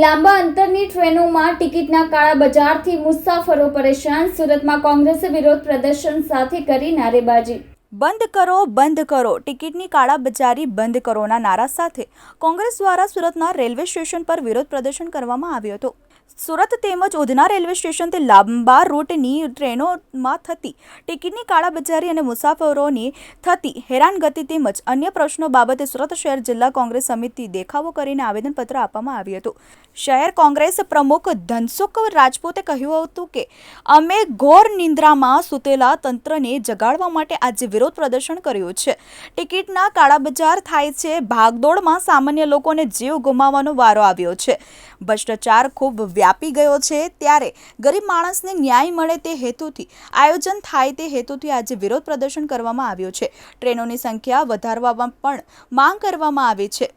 લાંબા અંતરની ટ્રેનોમાં ટિકિટના કાળા બજારથી મુસાફરો પરેશાન. સુરતમાં કોંગ્રેસે વિરોધ પ્રદર્શન સાથે કરી નારેબાજી. બંધ કરો બંધ કરો. ટિકિટની કાળાબજારી બંધ કરોના નારા સાથે કોંગ્રેસ દ્વારા સુરતના રેલવે સ્ટેશન પર વિરોધ પ્રદર્શન કરવામાં આવ્યું હતું. સુરત તેમજ ઉધના રેલવે સ્ટેશનથી લાંબા રૂટની ટ્રેનોમાં થતી, ટિકિટની કાળાબજારી અને મુસાફરોની થતી હેરાનગતિ તેમજ અન્ય પ્રશ્નો બાબતે સુરત શહેર જિલ્લા કોંગ્રેસ સમિતિ દેખાવો કરીને આવેદનપત્ર આપવામાં આવ્યું હતું. શહેર કોંગ્રેસ પ્રમુખ ધનસુખ રાજપૂતે કહ્યું હતું કે, અમે ઘોર નિંદ્રામાં સૂતેલા તંત્રને જગાડવા માટે આજે વિરોધ પ્રદર્શન કર્યું છે. ટિકિટના કાળાબજાર થાય છે, ભાગદોડમાં સામાન્ય લોકોને જીવ ગુમાવવાનો વારો આવ્યો છે. ભ્રષ્ટાચાર ખૂબ વ્યાપી ગયો છે ત્યારે ગરીબ માણસને ન્યાય મળે તે હેતુથી આયોજન થાય તે હેતુથી આજે વિરોધ પ્રદર્શન કરવામાં આવ્યું છે. ટ્રેનોની સંખ્યા વધારવામાં પણ માંગ કરવામાં આવી છે.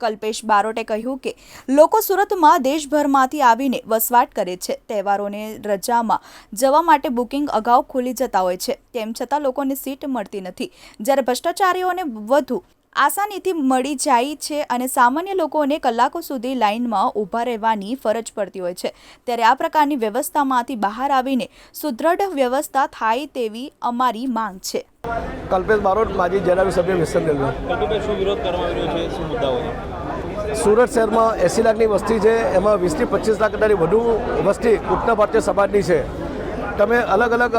કલ્પેશ બારોટે કહ્યું કે, લોકો સુરતમાં દેશભરમાંથી આવીને વસવાટ કરે છે. તહેવારોને રજામાં જવા માટે બુકિંગ અગાઉ ખુલી જતા હોય છે. તેમ છતાં લોકોને સીટ મળતી નથી. જ્યારે ભ્રષ્ટાચારીઓને વધુ આસાનીથી મળી જાય છે અને સામાન્ય લોકોને કલાકો સુધી લાઇનમાં ઊભા રહેવાની ફરજ પડતી હોય છે. ત્યારે આ પ્રકારની વ્યવસ્થામાંથી બહાર આવીને સુદૃઢ વ્યવસ્થા થાય તેવી અમારી માંગ છે. કલ્પેશ બારોટ માજી જણાવી સભ્ય વેસ્ટર્ન રેલવે. શું વિરોધ કરવામાં આવ્યો છે? શું મુદ્દાઓ સુરત શહેરમાં એંસી લાખની વસ્તી છે. એમાં વીસથી પચીસ લાખ કરતાંની વધુ વસ્તી ઉત્તર ભારતીય સમાજની છે. તમે અલગ અલગ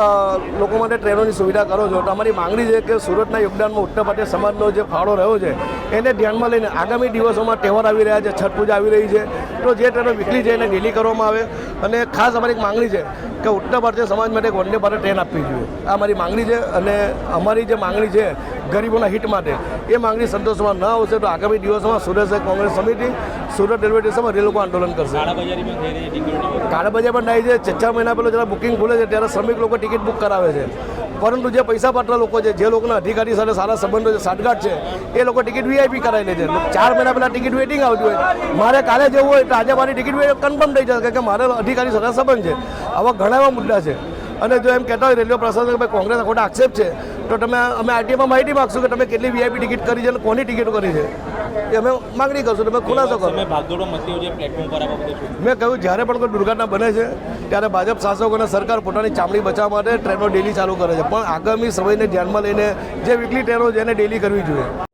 લોકો માટે ટ્રેનોની સુવિધા કરો છો. તો અમારી માંગણી છે કે સુરતના યોગદાનમાં ઉત્તર ભારતીય સમાજનો જે ફાળો રહ્યો છે, એને ધ્યાનમાં લઈને આગામી દિવસોમાં તહેવાર આવી રહ્યા છે, છઠ પૂજા આવી રહી છે, તો જે ટ્રેનો વીકલી છે એને ડેલી કરવામાં આવે. અને ખાસ અમારી એક માંગણી છે કે ઉત્તર ભારતીય સમાજ માટે વંદે ભારત ટ્રેન આપવી જોઈએ. આ અમારી માંગણી છે અને અમારી જે માંગણી છે ગરીબોના હિત માટે, એ માંગણી સંતોષમાં ન આવશે તો આગામી દિવસોમાં સુરત કોંગ્રેસ સમિતિ સુરત રેલવે સ્ટેશનમાં રેલ આંદોલન કરશે. કાળાબજાર પણ થાય છે છ છ મહિના પહેલાં જ્યારે બુકિંગ ખુલે છે ત્યારે શ્રમિક લોકો ટિકિટ બુક કરાવે છે. પરંતુ જે પૈસા પાત્ર લોકો છે જે લોકોના અધિકારી સાથે સારા સંબંધો છે સાઠગાંઠ છે એ લોકો ટિકિટ વીઆઈપી કરાવી લે છે. ચાર મહિના પહેલાં ટિકિટ વેટિંગ આવતી હોય. મારે કાલે જવું હોય તો આજે મારી ટિકિટ કન્ફર્મ થઈ જશે કે મારે અધિકારી સાથે સંબંધ છે. આવા ઘણા એવા મુદ્દા છે. અને જો એમ કહેતા હોય રેલવે પ્રશાસન કે ભાઈ કોંગ્રેસ ખોટા આક્ષેપ છે તો તમે અમે આરટીઆઈમાં માહિતી માગશું કે તમે કેટલી વીઆઈપી ટિકિટ કરી છે અને કોની ટિકિટો કરી છે. એ અમે માગણી કરશું તમે ખુલાસો કરો. તમે ભાગદોડો મચતી હોય પ્લેટફોર્મ પર આ મેં કહ્યું જ્યારે પણ કોઈ દુર્ઘટના બને છે ત્યારે ભાજપ શાસકો અને સરકાર પોતાની ચામડી બચાવવા માટે ટ્રેનો ડેલી ચાલુ કરે છે. પણ આગામી સમયને ધ્યાનમાં લઈને જે વીકલી ટ્રેનો છે એને ડેલી કરવી જોઈએ.